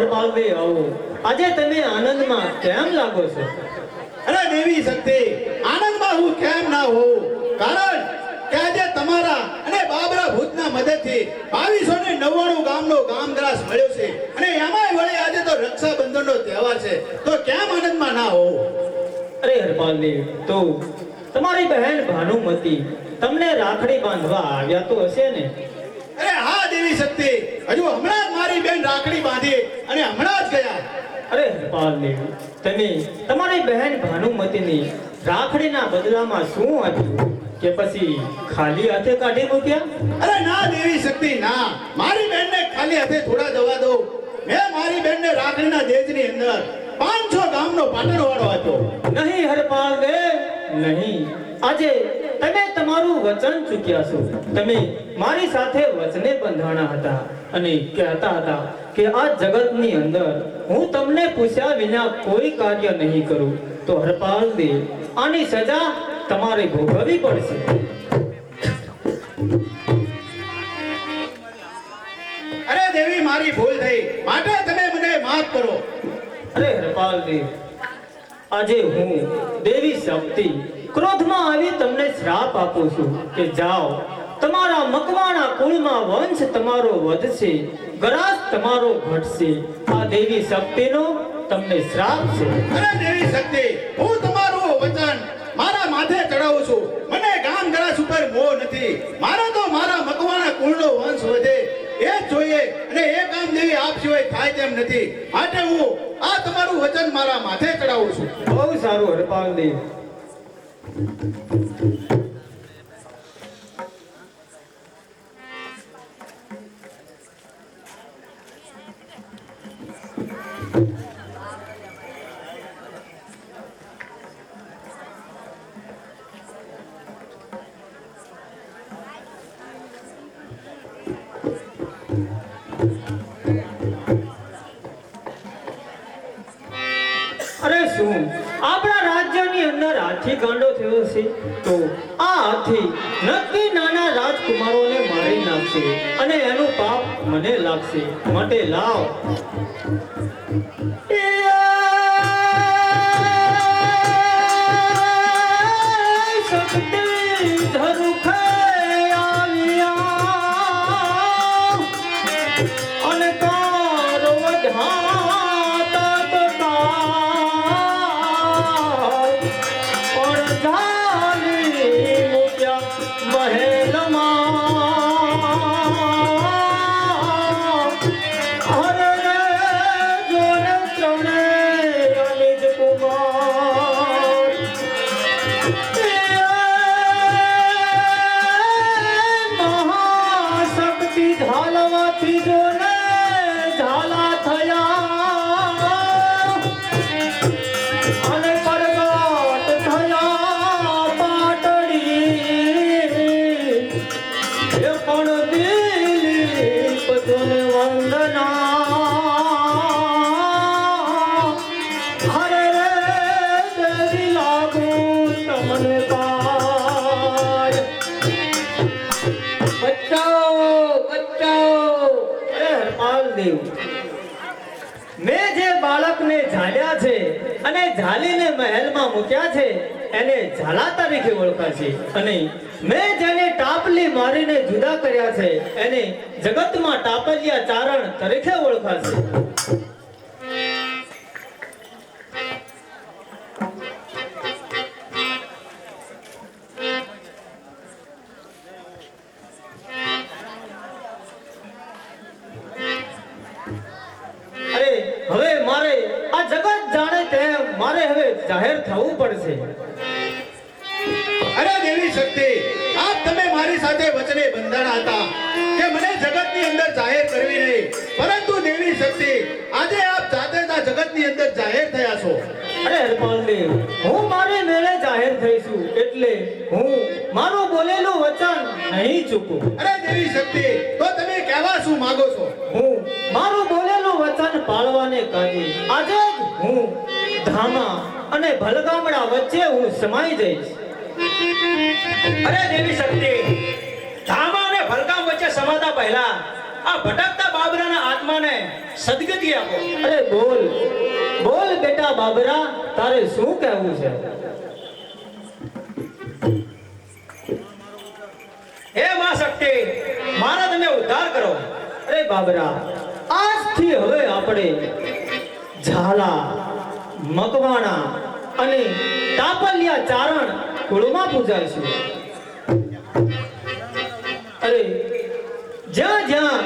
હરપાલભાઈ આવો. આજે તમે આનંદમાં કેમ લાગો છો? અરે દેવી શક્તિ આનંદમાં હું કેમ ના હોઉં? કારણ કે આજે તમારા અને બાબરા ભૂતના મદદથી બાવીસો ને નવ્વાણું ગામનો ગામગ્રાસ મળ્યો છે. અને એમાંય વળી આજે તો રક્ષાબંધનનો તહેવાર છે. તો કેમ આનંદમાં ના હોઉં? અરે હરપાલદેવ તો તમારી બહેન ભાનુમતી તમને રાખડી બાંધવા આવ્યા તો હશે ને? દેવી શક્તિ હજુ હમણાં જ મારી બેન રાખડી બાંધી અને હમણાં જ ગયા. અરે હરપાલદેવ તમે તમારી બહેન ભાનુમતીની રાખડીના બદલામાં શું આપ્યું? કે પછી ખાલી હાથે કાઢી મૂક્યા? અરે ના દેવી શક્તિ ના. મારી બહેનને ખાલી હાથે થોડા જવા દો. મેં મારી બહેનને રાખડીના દેજની અંદર પાંચસો ગામનો પાટણવાળો હતો. નહીં હરપાલદેવ નહીં. આજે તમે તમારું વચન ચૂક્યા છો. તમે મારી સાથે વચને બંધાણા હતા અને કહેતા હતા કે આ જગતની અંદર હું તમને પૂછ્યા વિના કોઈ કાર્ય નહીં કરું. તો હરપાલદેવ આની સજા તમારે ભોગવવી પડશે. અરે દેવી મારી ભૂલ થઈ. માટે તમે મને માફ કરો. અરે હરપાલદેવ આજે હું દેવી શક્તિ ક્રોધમાં આવી તમને શ્રાપ આપું છું કે જાઓ, તમારા મકવાણા કુળમાં વંશ તમારો વધશે, ગરાસ તમારો ઘટશે. આ દેવી શક્તિનો તમને શ્રાપ છે. દેવી શક્તિ, હું તમારું વચન મારા માથે ચડાવું છું મને ગામ ગરાસ ઉપર મોહ નથી મારો તો મારા મકવાણા કુળનો વંશ વધે એ જ જોઈએ અને એ કામ દેવી આપ સિવાય થાય તેમ નથી. માટે હું આ તમારું વચન મારા માથે ચડાવું છું. બહુ સારું હરપાલદેવ અરે શું? આપણા રાજ્યની અંદર હાથી ગાંડો થયો છે તો? આ હાથી નક્કી નાના રાજકુમારોને મારી નાખશે અને એનું પાપ મને લાગશે. માટે લાવ. શક્તિ મેં જે બાળકને ઝાલ્યા છે અને ઝાલીને મહેલમાં મૂક્યા છે, એને ઝાલા તરીકે ઓળખાશે અને મેં જેને ટાપલી મારીને જુદા કર્યા છે, એને જગતમાં ટાપલિયા ચારણ તરીકે ઓળખાશે હવે મારે આ જગત જાણે તેમ મારે હવે જાહેર થવું પડશે. અરે દેવી શક્તિ આપ તમે મારી સાથે વચને બંધાણા હતા કે મને જગતની અંદર જાહેર કરવી નહીં. પરંતુ દેવી શક્તિ આજે આપ જાતે જ આ જગતની અંદર જાહેર થયા છો. અરે હરપાલદેવ હું મારી મેળે જાહેર થઈશું એટલે હું મારું બોલેલું વચન નહીં ચૂકું. અરે દેવી શક્તિ તો તમે કહેવા શું માંગો છો? હું કાજે આજે હું ધામા અને ભલગામડા વચ્ચે હું સમાઈ જઈશ. અરે દેવી શક્તિ ધામા અને ભલગામ વચ્ચે સમાતા પહેલા આ ભટકતા બાબરાના આત્માને સદગતિ આપો. અરે બોલ બોલ બેટા બાબરા તારે શું કહેવું છે? હે માં શક્તિ મારા તમે ઉદ્ધાર કરો. અરે બાબરા આજથી આપણે ઝાલા, મકવાણા અને તાપલિયા ચારણ કુળમાં પૂજાઈશું અરે, જ્યાં જ્યાં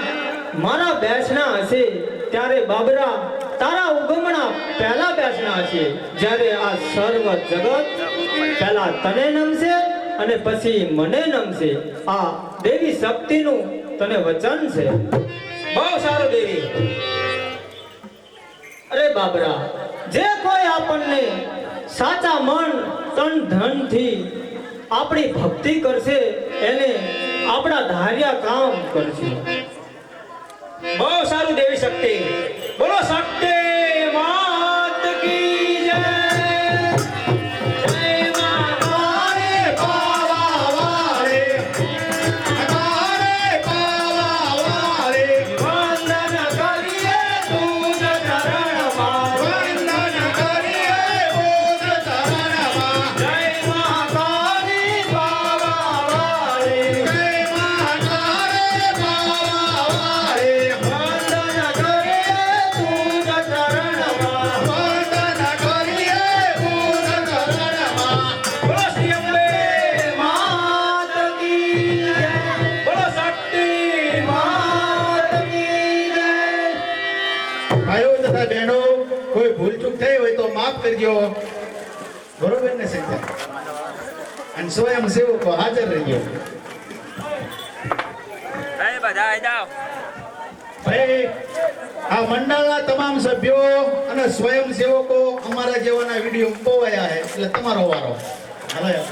મારા બેસણા હશે, ત્યારે બાબરા તારા ઉગમણા પહેલા બેસણા હશે. જ્યારે આ સર્વ જગત પહેલા તને નમશે અને પછી મને નમશે. આ દેવી શક્તિનું તને વચન છે. બહુ સારું દેવી. બાબરા. જે કોઈ આપણને સાચા મન, તન, ધનથી આપણી ભક્તિ કરશે, એને આપણા ધાર્યા કામ કરશે. બહુ સારું દેવી શક્તિ. બોલો, શક્તિ. ભાઈઓ તથા બહેનો કોઈ ભૂલચૂક થઈ હોય તો માફ કરજો. બરોબર ને સંજય અને સ્વયં સેવકો હાજર રહીજો. ભાઈ આ મંડળના તમામ સભ્યો અને સ્વયંસેવકો અમારા જેવાના વીડિયો બહુ છે એટલે તમારો વારો. હાલો.